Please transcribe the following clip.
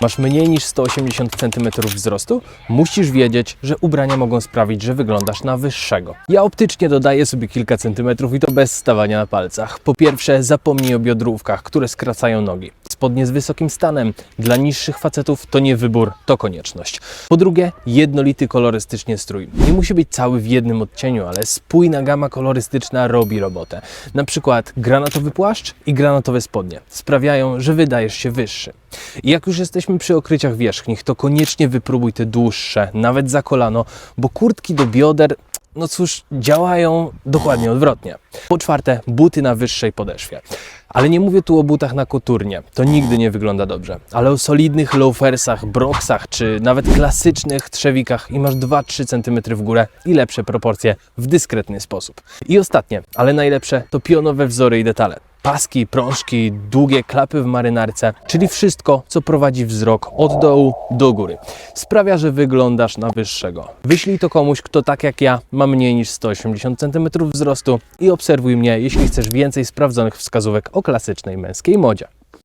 Masz mniej niż 180 cm wzrostu? Musisz wiedzieć, że ubrania mogą sprawić, że wyglądasz na wyższego. Ja optycznie dodaję sobie kilka centymetrów i to bez stawania na palcach. Po pierwsze, zapomnij o biodrówkach, które skracają nogi. Spodnie z wysokim stanem dla niższych facetów to nie wybór, to konieczność. Po drugie, jednolity kolorystycznie strój. Nie musi być cały w jednym odcieniu, ale spójna gama kolorystyczna robi robotę. Na przykład granatowy płaszcz i granatowe spodnie sprawiają, że wydajesz się wyższy. I jak już jesteśmy przy okryciach wierzchnich, to koniecznie wypróbuj te dłuższe, nawet za kolano, bo kurtki do bioder no cóż, działają dokładnie odwrotnie. Po czwarte, buty na wyższej podeszwie. Ale nie mówię tu o butach na koturnie, to nigdy nie wygląda dobrze. Ale o solidnych loafersach, broksach, czy nawet klasycznych trzewikach i masz 2-3 cm w górę i lepsze proporcje w dyskretny sposób. I ostatnie, ale najlepsze, to pionowe wzory i detale. Paski, prążki, długie klapy w marynarce, czyli wszystko, co prowadzi wzrok od dołu do góry. Sprawia, że wyglądasz na wyższego. Wyślij to komuś, kto tak jak ja ma mniej niż 180 cm wzrostu i obserwuj mnie, jeśli chcesz więcej sprawdzonych wskazówek o klasycznej męskiej modzie.